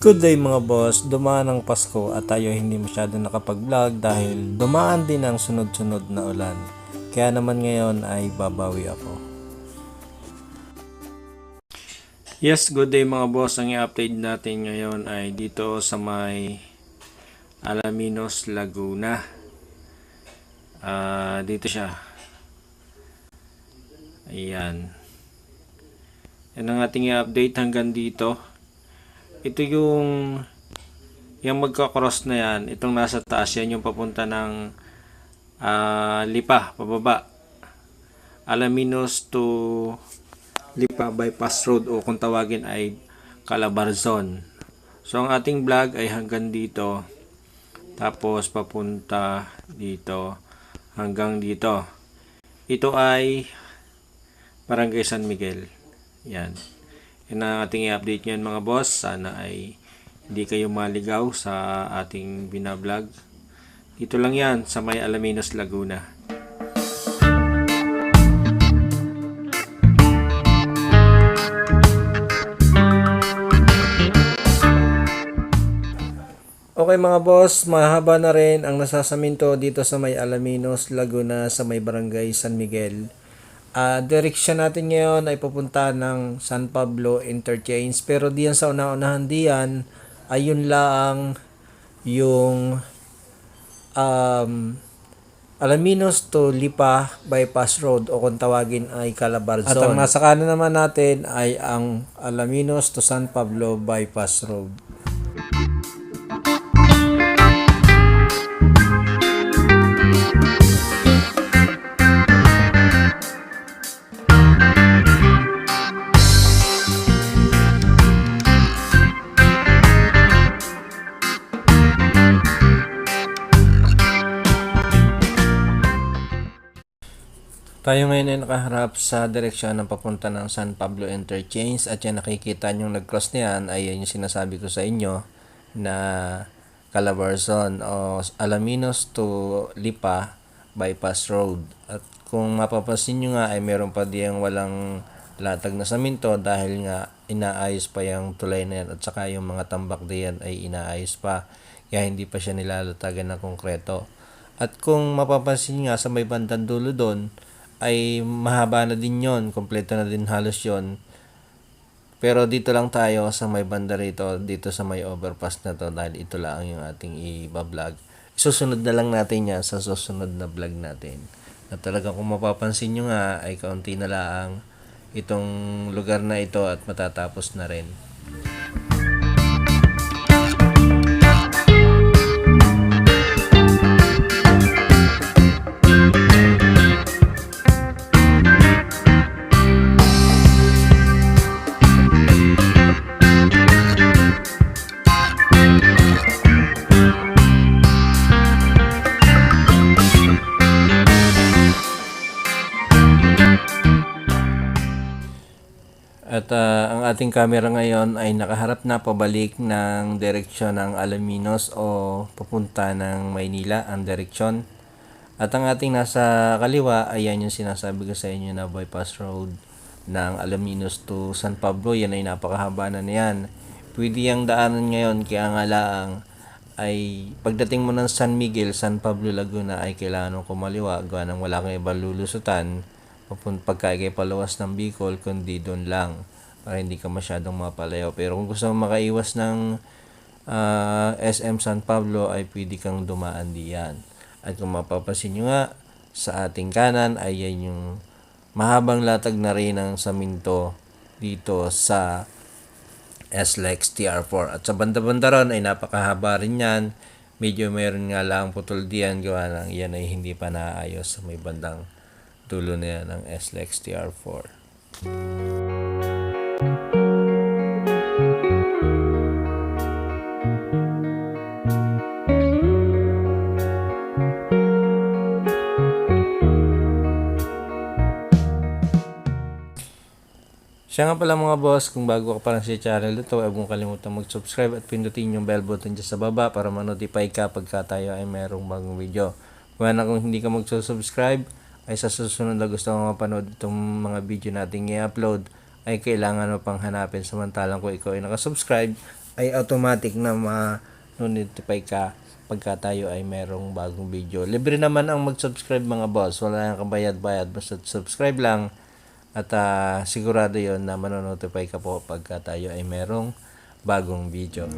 Good day mga boss, dumaan ang Pasko at tayo hindi masyado nakapag-vlog dahil dumaan din ang sunod-sunod na ulan. Kaya naman ngayon ay babawi ako. Yes, good day mga boss. Ang i-update natin ngayon ay dito sa may Alaminos, Laguna. Ah, dito siya. Ayan. Yan ang ating i-update hanggang dito ito yung yung magka-cross na yan, itong nasa taas yan yung papunta ng ah, Lipa, pababa. Alaminos to Lipa Bypass Road o kung tawagin ay Calabarzon. So ang ating vlog ay hanggang dito. Tapos papunta dito hanggang dito. Ito ay Barangay San Miguel. Yan. Yan ang ating i-update ngayon mga boss. Sana ay hindi kayo maligaw sa ating binablog. Dito lang yan sa may Alaminos, Laguna. Okay mga boss, mahaba na rin ang nasasaminto dito sa may Alaminos, Laguna sa may barangay San Miguel. Ah, direksyon natin ngayon ay papunta ng San Pablo Interchange pero diyan sa una-unahan diyan ayun lang yung um, Alaminos to Lipa Bypass Road o kung tawagin ay Calabarzon. At ang nasa kanan naman natin ay ang Alaminos to San Pablo Bypass Road. Tayo ngayon ay nakaharap sa direksyon ng papunta ng San Pablo Interchange at yan nakikita nyo nag-cross na yan ay yung sinasabi ko sa inyo na Calabarzon o Alaminos to Lipa Bypass Road. At kung mapapansin nyo nga ay meron pa diyang walang latag na saminto dahil nga inaayos pa yung tulay na yan at saka yung mga tambak diyan ay inaayos pa kaya hindi pa siya nilalatagan ng konkreto. At kung mapapansin nga sa may bandang dulo doon, ay mahaba na din yon kompleto na din halos yon pero dito lang tayo sa may banda rito dito sa may overpass na to dahil ito lang yung ating i-vlog susunod na lang natin yan sa susunod na vlog natin. At talaga kung mapapansin nyo nga ay kaunti na lang itong lugar na ito at matatapos na rin At ah, ang ating camera ngayon ay nakaharap na pabalik ng direksyon ng Alaminos o papunta ng Maynila ang direksyon. At ang ating nasa kaliwa ay yan yung sinasabi ko sa inyo na bypass road ng Alaminos to San Pablo. Yan ay napakahaba na niyan. Pwede yung daanan ngayon kaya nga laang ay pagdating mo ng San Miguel, San Pablo, Laguna ay kailangan mong kumaliwa gawa ng wala kang ibang lulusutan papun pagka ikay palawas ng Bicol kundi doon lang para hindi ka masyadong mapalayo. Pero kung gusto mo makaiwas ng ah, SM San Pablo ay pwede kang dumaan diyan. At kung mapapansin nyo nga sa ating kanan ay yan yung mahabang latag na rin ng saminto dito sa SLEX TR4 at sa banda-banda ron ay napakahaba rin yan. Medyo mayroon nga lang putol diyan gawa ng yan ay hindi pa naayos sa may bandang dulo na yan ng SLEX TR4 Siya nga pala mga boss, kung bago ka pa lang sa channel ito, huwag mong kalimutan mag-subscribe at pindutin yung bell button dyan sa baba para ma-notify ka pagka tayo ay merong bagong video. Kung na kung hindi ka mag-subscribe, ay sa susunod na gusto mo mapanood itong mga video nating i-upload, ay kailangan mo pang hanapin samantalang kung ikaw ay nakasubscribe, ay automatic na ma-notify ka pagka tayo ay merong bagong video. Libre naman ang mag-subscribe mga boss. Wala nang kabayad-bayad. Basta subscribe lang at ah, sigurado yon na manonotify ka po pagka tayo ay merong bagong video.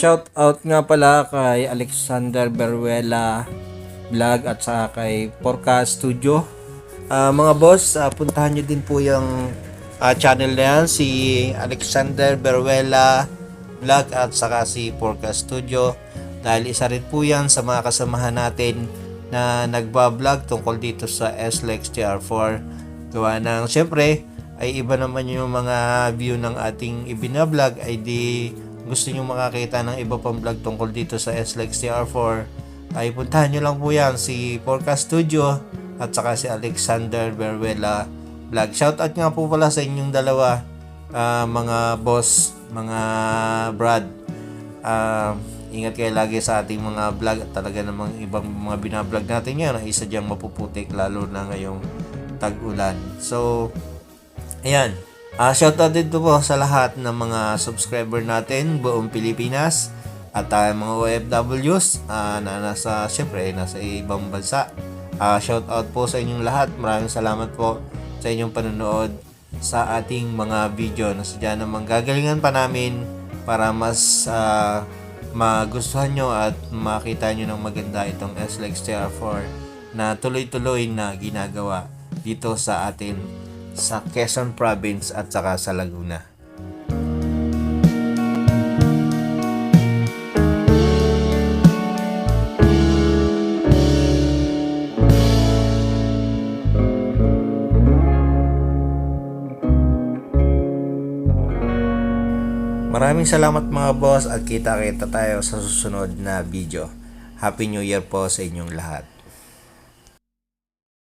Shout out nga pala kay Alexander Beruela Vlog at saka kay Porca Studio. Ah, mga boss, ah, puntahan nyo din po yung ah, channel na yan, si Alexander Beruela Vlog at saka si Porca Studio. Dahil isa rin po yan sa mga kasamahan natin na nagbablog tungkol dito sa SLEX TR4. Gawa ng, syempre, ay iba naman yung mga view ng ating ibinablog ay di gusto nyo makakita ng iba pang vlog tungkol dito sa SLEX TR4 ay puntahan nyo lang po yan si Porca Studio at saka si Alexander Beruela Vlog. Shoutout nga po pala sa inyong dalawa ah, mga boss, mga brad. Ah, ingat kayo lagi sa ating mga vlog at talaga namang ibang mga binablog natin yan ay isa diyang mapuputik lalo na ngayong tag-ulan. So, Ayan. Ah, shoutout din po sa lahat ng mga subscriber natin buong Pilipinas at uh, mga OFWs ah, na nasa syempre nasa ibang bansa. Ah, shoutout po sa inyong lahat. Maraming salamat po sa inyong panonood sa ating mga video na sadya namang gagalingan pa namin para mas ah, magustuhan nyo at makita nyo ng maganda itong SLEX TR4 na tuloy-tuloy na ginagawa dito sa atin sa Quezon Province at saka sa Laguna. Maraming salamat mga boss at kita-kita tayo sa susunod na video. Happy New Year po sa inyong lahat.